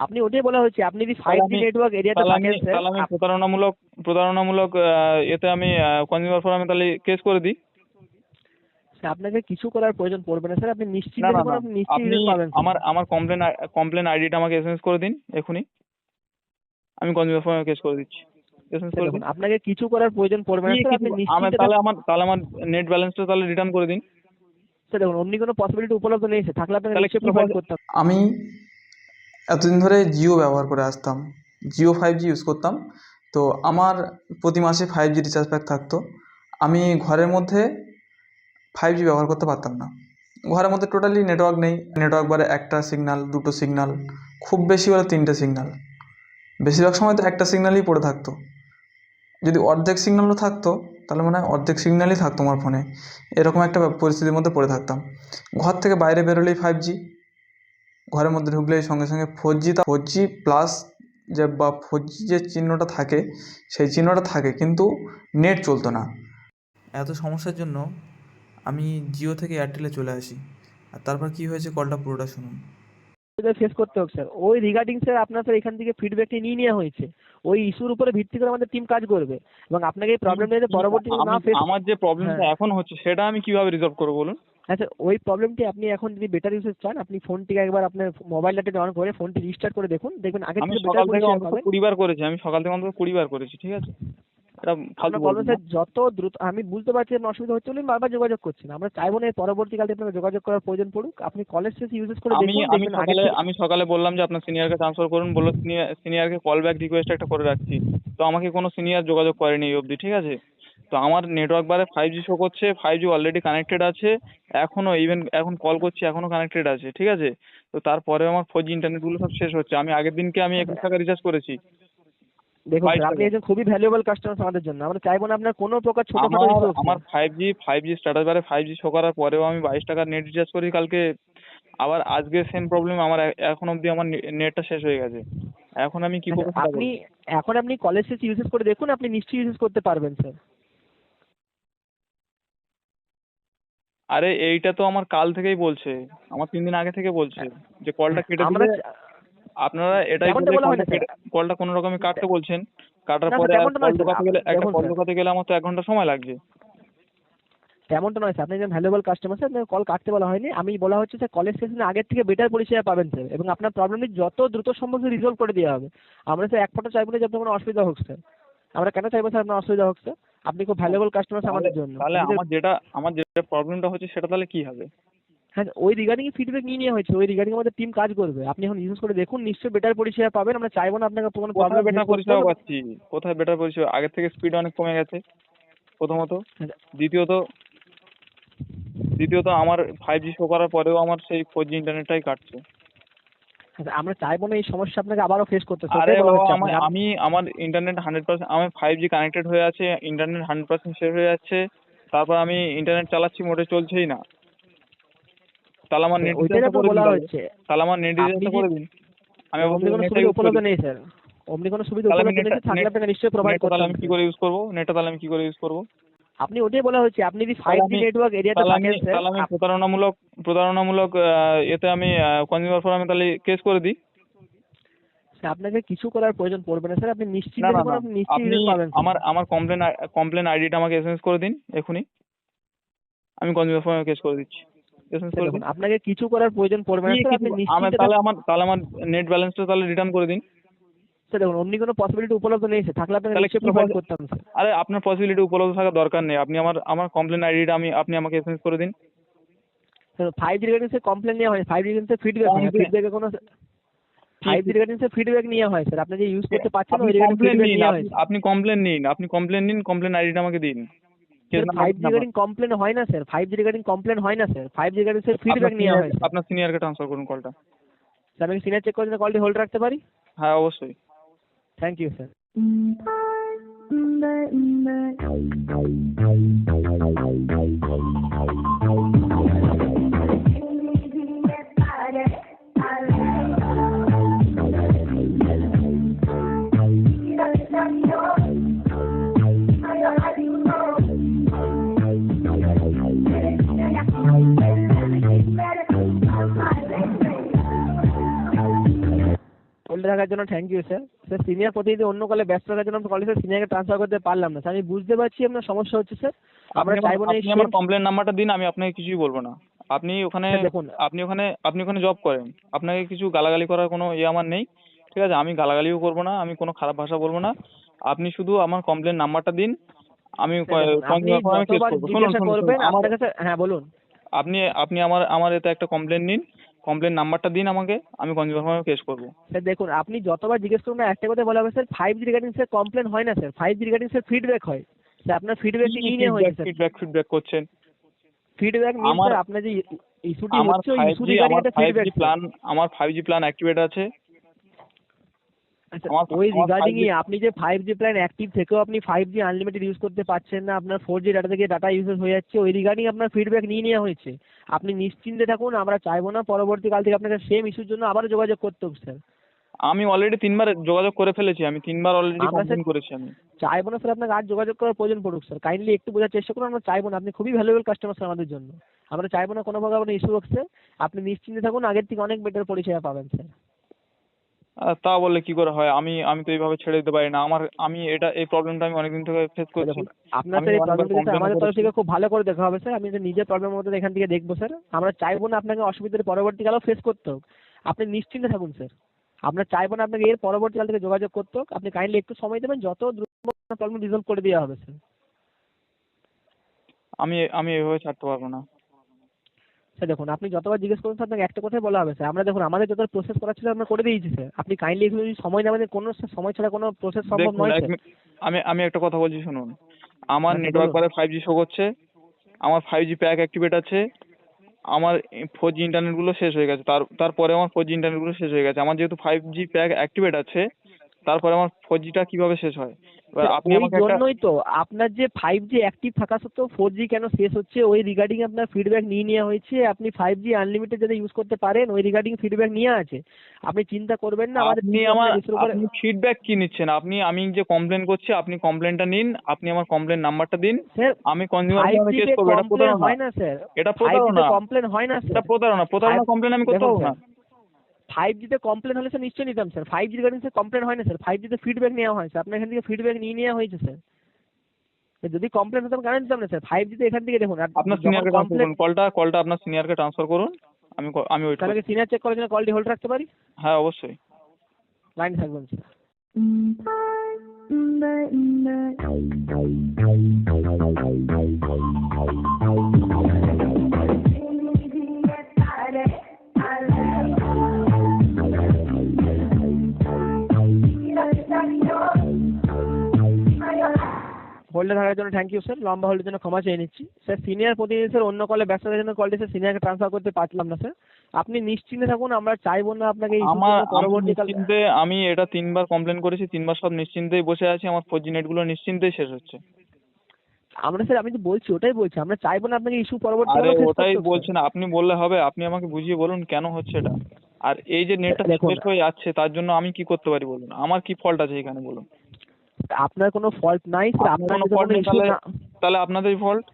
আপনি ওটাই বলা হচ্ছে আপনি যদি ফাইভ জি নেটওয়ার্ক এরিয়াতে থাকেন স্যার তাহলে আমি প্রতারণামূলক প্রতারণামূলক এতে আমি কনজিউমার ফোরামে তাহলে কেস করে দিই। স্যার, আপনাকে কিছু করার প্রয়োজন পড়বে না স্যার আপনি নিশ্চিত আপনি নিশ্চিত আপনি পাবেন আমার আমার কমপ্লেন কমপ্লেন আইডিটা আমাকে এসএমএস করে দিন এখনই। আমি কনজিউমার ফোরামে কেস করে দিচ্ছি। এসএমএস করে দেখুন দিন। আপনাকে কিছু করার প্রয়োজন পড়বে না স্যার আপনি নিশ্চিত তাহলে আমার তাহলে আমার নেট ব্যালেন্সটা তাহলে রিটার্ন করে দিন। স্যার দেখুন অমনি কোনো পসিবিলিটি উপলব্ধ নেই স্যার থাকলে আপনাকে নিশ্চয়ই প্রোভাইড বলে- আমি এতদিন ধরে জিও ব্যবহার করে আসতাম। জিও ফাইভ জি ইউজ করতাম। তো আমার প্রতি মাসে ফাইভ জি রিচার্জ প্যাক থাকতো। আমি ঘরের মধ্যে ফাইভ জি ব্যবহার করতে পারতাম না। ঘরের মধ্যে টোটালি নেটওয়ার্ক নেই। নেটওয়ার্ক বারে একটা সিগনাল দুটো সিগনাল খুব বেশি হলে তিনটে সিগনাল বেশিরভাগ সময় তো একটা সিগনালই পড়ে থাকতো। যদি অর্ধেক সিগন্যালও থাকতো, তাহলে মনে হয় অর্ধেক সিগনালই থাকতো আমার ফোনে এরকম একটা পরিস্থিতির মধ্যে পড়ে থাকতাম। ঘর থেকে বাইরে বেরোলেই ফাইভ জি ঘরের মধ্যে ঢুকলেই সঙ্গে সঙ্গে four G four G plus যে বা ফোর জি যে চিহ্নটা থাকে সেই চিহ্নটা থাকে কিন্তু নেট চলতো না। এত সমস্যার জন্য আমি জিও থেকে এয়ারটেলে চলে আসি। আর তারপর কি হয়েছে কলটা পুরোটা শুনুন। ফেস করতে হোক স্যার। ওই রিগার্ডিং স্যার আপনার স্যার এখান থেকে ফিডব্যাকটি নিয়ে নেওয়া হয়েছে। ওই ইস্যুর উপরে ভিত্তি করে আমাদের টিম কাজ করবে। এবং আপনাকে এই প্রবলেমটা যাতে পরবর্তী না ফেস আমার যে প্রবলেমটা হ্যাঁ। এখন হচ্ছে সেটা আমি কীভাবে রিজলভ করব বলুন? হ্যাঁ স্যার ওই প্রবলেমটি আপনি এখন যদি বেটার ইউসেজ চান আপনি ফোনটিকে একবার আপনার মোবাইল ডাটা অন করে ফোনটি রিস্টার্ট করে দেখুন। দেখবেন আগে থেকে বেটার পরিষেবা পাবেন। কুড়ি বার করেছি আমি সকাল থেকে অন্তত কুড়ি বার করেছি ঠিক আছে? এটা ফালতু বলবেন স্যার যত দ্রুত আমি বুঝতে পারছি আপনার অসুবিধা হচ্ছে বলে বারবার যোগাযোগ করছেন আমরা চাইব না পরবর্তীকালে আপনাকে যোগাযোগ করার প্রয়োজন পড়ুক। আপনি কলেজ শেষে ইউজেস করে আমি দেখুন আমি সকালে আমি সকালে বললাম যে আপনার সিনিয়রকে ট্রান্সফার করুন বলল সিনিয়র সিনিয়রকে কল ব্যাক রিকোয়েস্ট একটা করে রাখছি। তো আমাকে কোনো সিনিয়র যোগাযোগ করেনি এই অবধি ঠিক আছে? তো আমার নেটওয়ার্ক বারে ফাইভ জি শো করছে ফাইভ জি অলরেডি কানেক্টেড আছে এখনও ইভেন এখন কল করছি এখনও কানেক্টেড আছে ঠিক আছে? তো তারপরে আমার ফোর জি ইন্টারনেটগুলো সব শেষ হচ্ছে। আমি আগের দিনকে আমি একুশ টাকা রিচার্জ করেছি। দেখুন আপনি। একজন খুবই ভ্যালুয়েবল কাস্টমার আমাদের জন্য। আমরা চাইব না আপনার কোনো প্রকার ছোটখাটো আমার। Five G five G status বারে ফাইভ জি শো করার পরেও আমি বাইশ টাকার নেট রিচার্জ করি কালকে। আবার আজকে সেম প্রবলেম আমার এখন অবধি আমার নেটটা শেষ হয়ে গেছে। এখন আমি কি করব আচ্ছা, সেটা আপনি এখন আপনি কলেজ শেষে ইউজেস করে দেখুন আপনি নিশ্চয়ই ইউজেস করতে পারবেন স্যার আরে এইটা তো আমার কাল থেকেই বলছে। আমার তিন দিন আগে থেকে বলছে যে কলটা কেটে দিলে আপনারা এটাই কলটা কোনো রকমে কাটতে বলছেন। কাটার পরে কল ঢোকাতে। গেলে একটা কল ঢোকাতে গেলে আমার তো এক ঘণ্টা সময় লাগছে। তেমনটা নয় স্যার। আপনি একজন ভ্যালুয়েবল কাস্টমার স্যার কল কাটতে বলা হয়নি। আমি বলা হচ্ছে স্যার কলেজ সেশনে আগের থেকে বেটার পরিষেবা পাবেন স্যার। এবং আপনার প্রবলেমটি যত দ্রুত সম্ভব রিজলভ করে দেওয়া হবে। আমরা স্যার এক ফোঁটা চাইব না যে আপনার কোনো অসুবিধা হোক স্যার। আমরা কেন চাইব স্যার আপনার অসুবিধা হোক স্যার? আপনি খুব ভ্যালুয়েবল কাস্টমার আমাদের জন্য। তাহলে আমার যেটা আমার যেটা প্রবলেমটা হচ্ছে সেটা তাহলে কি হবে? হ্যাঁ ওই রিগার্ডিং ফিডব্যাক নিয়ে নেওয়া হয়েছে। ওই রিগার্ডিং আমাদের টিম কাজ করবে। আপনি এখন ইউজ করে দেখুন নিশ্চয়ই বেটার পরিষেবা পাবেন। আমরা চাইব না আপনাকে কোনো কোথায় প্রবলেম বেটার পরিষেবা পাচ্ছি? কোথায় বেটার পরিষেবা? আগের থেকে স্পিড অনেক কমে গেছে প্রথমত। দ্বিতীয়ত দ্বিতীয়ত আমার ফাইভ জি শো করার পরেও আমার সেই ফোর জি ইন্টারনেটটাই কাটছে। আমরা চাইব না এই সমস্যা আপনাকে আবারও ফেস করতে আরে বাবা। আমি আমার ইন্টারনেট হান্ড্রেড পার্সেন্ট আমার ফাইভ জি কানেক্টেড হয়ে আছে ইন্টারনেট হান্ড্রেড পার্সেন্ট শেষ হয়ে যাচ্ছে তারপর আমি ইন্টারনেট চালাচ্ছি মোটে চলছেই না। তাহলে আমার নেট রিচার্জটা তো করে দিন তাহলে। আমার নেট যে- করে দিন। আমি অমনি কোনো সুবিধা উপলব্ধ নেই স্যার। অমনি কোনো সুবিধা উপলব্ধ নেই থাকলে আপনাকে নিশ্চয়ই প্রোভাইড তাহলে আমি কি করে ইউজ করব? নেটটা তাহলে আমি কি করে ইউজ করব? আপনি ওটাই বলা হচ্ছে আপনি যদি ফাইভ জি নেটওয়ার্ক এরিয়াতে থাকেন তাহলে আমি প্রতারণামূলক প্রতারণামূলক এতে আমি কনজিউমার ফোরামে তাহলে কেস করে দিই। আপনাকে কিছু করার প্রয়োজন পড়বে না স্যার আপনি নিশ্চিত আপনি নিশ্চিত পাবেন আমার আমার কমপ্লেন কমপ্লেন আইডিটা আমাকে এসএমএস করে দিন এখনই। আমি কনজিউমার ফোরামে কেস করে দিচ্ছি। এসএমএস করে দিন। আপনাকে কিছু করার প্রয়োজন পড়বে না স্যার আপনি নিশ্চিত তাহলে আমার তাহলে আমার নেট ব্যালেন্সটা তাহলে রিটার্ন করে দিন। স্যার দেখুন অমনি কোনো পসিবিলিটি উপলব্ধ নেই স্যার। থাকলে আপনাকে প্রোভাইড করতাম স্যার। আরে আপনার পসিবিলিটি উপলব্ধ থাকার দরকার নেই। আপনি আমার আমার কমপ্লেন আইডিটা আমি আপনি আমাকে এসএমএস করে দিন। Sir five G regarding sir complain নেওয়া হয়। ফাইভ রিগার্ডিং স্যার ফিডব্যাক হয়। ফিডব্যাকে কোনো five G regarding sir feedback নেওয়া হয় স্যার। আপনি যে ইউজ করতে পারছেন ওই রিগার্ডিং কমপ্লেন ফিডব্যাক নিন। নেওয়া আপনি- হয় আপনি কমপ্লেন নিন। আপনি কমপ্লেন নিন কমপ্লেন আইডিটা আমাকে দিন। Five G. রিগার্ডিং কমপ্লেন হয় না sir. Five G regarding complain হয় না sir. Five G regarding sir feedback নেওয়া হয় আপনার সিনিয়রকে ট্রান্সফার করুন কলটা স্যার আমি সিনিয়র চেক করে কলটি হোল্ড রাখতে পারি? হ্যাঁ অবশ্যই। Thank you, sir. Mm. থাকার জন্য thank you sir sir senior প্রতিনিধি অন্য কলে ব্যস্ত থাকার জন্য কলে স্যার সিনিয়রকে ট্রান্সফার করতে পারলাম না। স্যার আমি বুঝতে পারছি আপনার সমস্যা হচ্ছে স্যার আমরা চাইব না আপনি আমার কমপ্লেন নাম্বারটা দিন আমি আপনাকে কিছুই বলব না। আপনি ওখানে দেখুন আপনি ওখানে আপনি ওখানে জব করেন। আপনাকে কিছু গালাগালি করার কোনো ইয়ে আমার নেই। ঠিক আছে আমি গালাগালিও করব না আমি কোনো খারাপ ভাষা বলব না। আপনি শুধু আমার কমপ্লেন নাম্বারটা দিন। আমি আমার কাছে হ্যাঁ বলুন। আপনি আপনি আমার আমার এতে একটা কমপ্লেন নিন। কমপ্লেন নাম্বারটা দিন আমাকে আমি কনজিউমার কেস করব। স্যার দেখুন আপনি যতবার জিজ্ঞেস করুন না একটা কথা বলা হবে sir five G regarding sir complain হয় না sir. Five G regarding sir feedback হয়। স্যার আপনার ফিডব্যাক নিয়ে হয় হয়েছে স্যার? ফিডব্যাক ফিডব্যাক করছেন? ফিডব্যাক নিন স্যার আপনার যে ইস্যুটি হচ্ছে ইস্যু রিগার্ডিং আমার একটা ফিডব্যাক প্ল্যান আমার ফাইভ জি প্ল্যান অ্যাক্টিভেট আছে। ওই আমার রিগার্ডিংই 5G আপনি যে ফাইভ জি প্ল্যান অ্যাক্টিভ থেকেও আপনি ফাইভ জি আনলিমিটেড ইউজ করতে পারছেন না আপনার ফোর জি ডাটা থেকে ডাটা ইউজেস হয়ে যাচ্ছে ওই রিগার্ডিং আপনার ফিডব্যাক নিয়ে নেওয়া হয়েছে। আপনি নিশ্চিন্তে থাকুন আমরা চাইব না পরবর্তীকাল থেকে আপনাকে সেম ইস্যুর জন্য আবারও যোগাযোগ করতে হবে স্যার আমি অলরেডি তিনবার যোগাযোগ করে ফেলেছি আমি তিনবার অলরেডি কমপ্লেন করেছি আমি। চাইব না স্যার আপনাকে আর যোগাযোগ করার প্রয়োজন পড়ুক স্যার কাইন্ডলি একটু বোঝার চেষ্টা করুন আমরা চাইব না। আপনি খুবই ভ্যালুয়েবল কাস্টমার স্যার আমাদের জন্য। আমরা চাইব না কোনোভাবে আপনার ইস্যু হোক স্যার আপনি নিশ্চিন্তে থাকুন আগের থেকে অনেক বেটার পরিষেবা পাবেন স্যার তা বললে কি করে হয়? আমি আমি তো এইভাবে ছেড়ে দিতে পারি না। আমার আমি এটা এই প্রবলেমটা আমি অনেকদিন থেকে ফেস করছি। আপনার স্যার এই প্রবলেমটা আমাদের তরফ থেকে খুব ভালো করে দেখা হবে স্যার আমি এটা নিজের প্রবলেমের মধ্যে এখান থেকে দেখব স্যার আমরা চাইব না আপনাকে অসুবিধার পরবর্তীকালেও ফেস করতে হোক। আপনি নিশ্চিন্তে থাকুন স্যার আমরা চাইব না আপনাকে এর পরবর্তীকাল থেকে যোগাযোগ করতে হোক। আপনি কাইন্ডলি একটু সময় দেবেন যত দ্রুত প্রবলেম রিজলভ করে দেওয়া হবে স্যার আমি আমি এভাবে ছাড়তে পারব না। স্যার দেখুন আপনি যতবার জিজ্ঞেস করুন স্যার আপনাকে একটা কথাই বলা হবে স্যার আমরা দেখুন আমাদের যত প্রসেস করা ছিল আমরা করে দিয়েছি স্যার আপনি কাইন্ডলি একটু যদি সময় নেবেন কোনো সময় ছাড়া কোনো প্রসেস সম্ভব নয় স্যার আমি আমি একটা কথা বলছি শুনুন। আমার আচ্ছা, নেটওয়ার্ক। বারে ফাইভ জি শো করছে আমার ফাইভ জি প্যাক অ্যাক্টিভেট আছে আমার ফোর জি ইন্টারনেটগুলো শেষ হয়ে গেছে তার তারপরে আমার ফোর জি ইন্টারনেটগুলো শেষ হয়ে গেছে। আমার যেহেতু ফাইভ জি প্যাক অ্যাক্টিভেট আছে তারপরে আমার ফোর জিটা কীভাবে শেষ হয়? এবার আপনি আমাকে একটা জন্যই তো আপনার যে ফাইভ জি অ্যাক্টিভ থাকা সত্ত্বেও ফোর জি কেন শেষ হচ্ছে? ওই রিগার্ডিং আপনার ফিডব্যাক নিয়ে নেওয়া হয়েছে। আপনি ফাইভ জি আনলিমিটেড যাতে ইউজ করতে পারেন ওই রিগার্ডিং ফিডব্যাক নিয়ে আছে। আপনি চিন্তা করবেন না আপনি আমার আপনি ফিডব্যাক কি নিচ্ছেন? আপনি আমি যে কমপ্লেন করছি আপনি কমপ্লেনটা নিন আপনি আমার কমপ্লেন নাম্বারটা দিন। আমি কনজিউমার কেস করব এটা প্রতারণা। হয় না স্যার। এটা প্রতারণা। কমপ্লেন হয় না এটা প্রতারণা। প্রতারণা কমপ্লেন আমি করতে পারব না। ফাইভ জিতে কমপ্লেন হলে স্যার নিশ্চয়ই নিতাম sir five G regarding sir complain হয় না স্যার ফাইভ জিতে ফিডব্যাক নেওয়া হয় স্যার আপনার এখান থেকে ফিডব্যাক নিয়ে নেওয়া হয়েছে স্যার যদি কমপ্লেন হতাম আমি কেন দিতাম না স্যার ফাইভ জিতে এখান থেকে দেখুন আপনার সিনিয়রকে ট্রান্সফার করুন কলটা কলটা আপনার সিনিয়রকে ট্রান্সফার করুন আমি আমি ওয়েট তাহলে সিনিয়র চেক করার জন্য কলটি হোল্ড রাখতে পারি হ্যাঁ অবশ্যই লাইন থাকবেন স্যার হোল্ডে থাকার জন্য থ্যাংক ইউ স্যার লম্বা হোল্ডের জন্য ক্ষমা চেয়ে নিচ্ছি। স্যার সিনিয়র প্রতিনিধি স্যার অন্য কলে ব্যস্ততার জন্য কলটি স্যার সিনিয়রকে ট্রান্সফার করতে পারলাম না স্যার আপনি নিশ্চিন্তে থাকুন আমরা চাইব না আপনাকে আমার জন্য আমি এটা তিনবার কমপ্লেন করেছি তিনবার সব নিশ্চিন্তেই বসে আছি আমার ফোর জি নেটগুলো নিশ্চিন্তেই শেষ হচ্ছে। আমরা স্যার আমি তো বলছি ওটাই বলছি আমরা চাইব না আপনাকে ইস্যু আরে পরবর্তীকালে ওটাই বলছেন আপনি বললে হবে আপনি আমাকে বুঝিয়ে বলুন কেন হচ্ছে এটা। আর এই যে নেটটা। শেষ হয়ে যাচ্ছে তার জন্য আমি কি করতে পারি বলুন? আমার কি ফল্ট আছে এখানে বলুন? আপনার কোনো ফল্ট নাই আপনার তাহলে- আপনাদেরই ফল্ট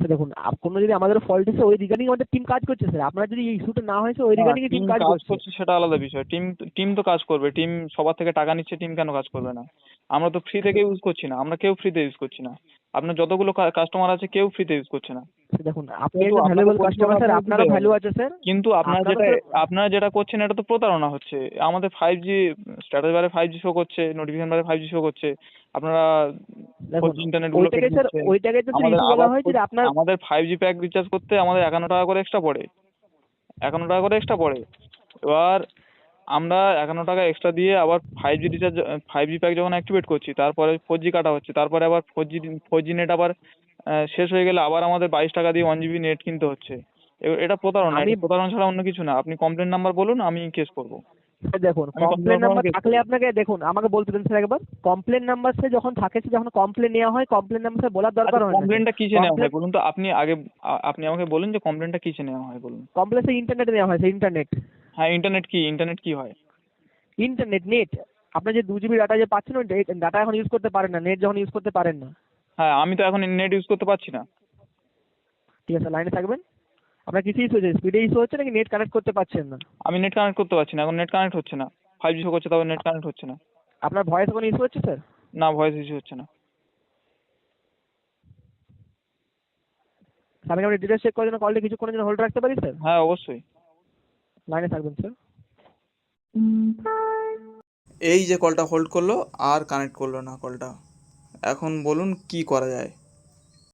স্যার দেখুন কোনো যদি আমাদের ফল্ট এসে ওই রিগার্ডিং আমাদের টিম কাজ করছে স্যার আপনার যদি এই ইস্যুটা না হয়েছে ওই রিগার্ডিং টিম কাজ করছে। সেটা আলাদা বিষয়। টিম টিম তো কাজ করবে টিম সবার থেকে টাকা নিচ্ছে টিম কেন কাজ করবে না? আমরা তো ফ্রি থেকে ইউজ করছি না আমরা কেউ ফ্রিতে ইউজ করছি না। আপনার যতগুলো কাস্টমার আছে কেউ ফ্রিতে ইউজ করছে না। দেখুন আপনি কিন্তু একজন ভ্যালুয়েবল কাস্টমার স্যার আপনারও ভ্যালু আছে স্যার কিন্তু আপনারা যেটা আপনারা যেটা করছেন এটা তো প্রতারণা হচ্ছে। আমাদের ফাইভ জি স্ট্যাটাস বারে ফাইভ জি শো করছে নোটিফিকেশন বারে ফাইভ জি শো করছে। আপনারা ইন্টারনেটগুলো ওইটাকে স্যার ওইটাকে তো ইস্যু বলা যে আপনার আমাদের ফাইভ জি প্যাক রিচার্জ করতে আমাদের একান্ন টাকা করে এক্সট্রা পড়ে। একান্ন টাকা করে এক্সট্রা পড়ে। এবার আমরা একান্ন টাকা এক্সট্রা দিয়ে আবার five G recharge five G pack যখন অ্যাক্টিভেট করছি তারপরে ফোর জি কাটা হচ্ছে তারপরে আবার four G four G net আবার শেষ হয়ে গেলে আবার আমাদের বাইশ টাকা দিয়ে ওয়ান জিবি নেট কিনতে হচ্ছে। এটা প্রতারণা আমি- এটা প্রতারণা ছাড়া অন্য কিছু না। আপনি কমপ্লেন নাম্বার বলুন আমি কেস করব। দেখুন কমপ্লেন নাম্বার থাকলে আপনাকে দেখুন আমাকে বলতে দেন স্যার একবার। কমপ্লেন নাম্বার স্যার যখন থাকে স্যার যখন কমপ্লেন নেওয়া হয় কমপ্লেন নাম্বার স্যার বলার দরকার হয় না। কমপ্লেনটা কিসে নেওয়া হয় বলুন তো? আপনি আগে আপনি আমাকে বলুন যে কমপ্লেনটা কিসে নেওয়া হয় বলুন। কমপ্লেন স্যার ইন্টারনেটে নেওয়া হয় স্যার ইন্টারনেট হ্যাঁ ইন্টারনেট কি ইন্টারনেট কি হয়? ইন্টারনেট নেট আপনার যে দু জিবি ডাটা যে পাচ্ছেন ওই ডাটা এখন ইউজ করতে পারেন না নেট যখন ইউজ করতে পারেন না। হ্যাঁ আমি তো এখন নেট ইউজ করতে পারছি না। ঠিক আছে লাইনে থাকবেন। আপনার কিছু ইস্যু হচ্ছে স্পিডে ইস্যু হচ্ছে নাকি নেট কানেক্ট করতে পারছেন না? আমি নেট কানেক্ট করতে পারছি না এখন নেট কানেক্ট হচ্ছে না। ফাইভ জি শো করছে তবে নেট কানেক্ট হচ্ছে না। আপনার ভয়েস কোনো ইস্যু হচ্ছে স্যার না ভয়েস ইস্যু হচ্ছে না। আমি কি আপনি ডিটেলস চেক করার জন্য কলটি কিছুক্ষণের জন্য হোল্ড রাখতে পারি স্যার হ্যাঁ অবশ্যই। লাইনে থাকবেন স্যার এই যে কলটা হোল্ড করল আর কানেক্ট করল না কলটা এখন বলুন কী করা যায়?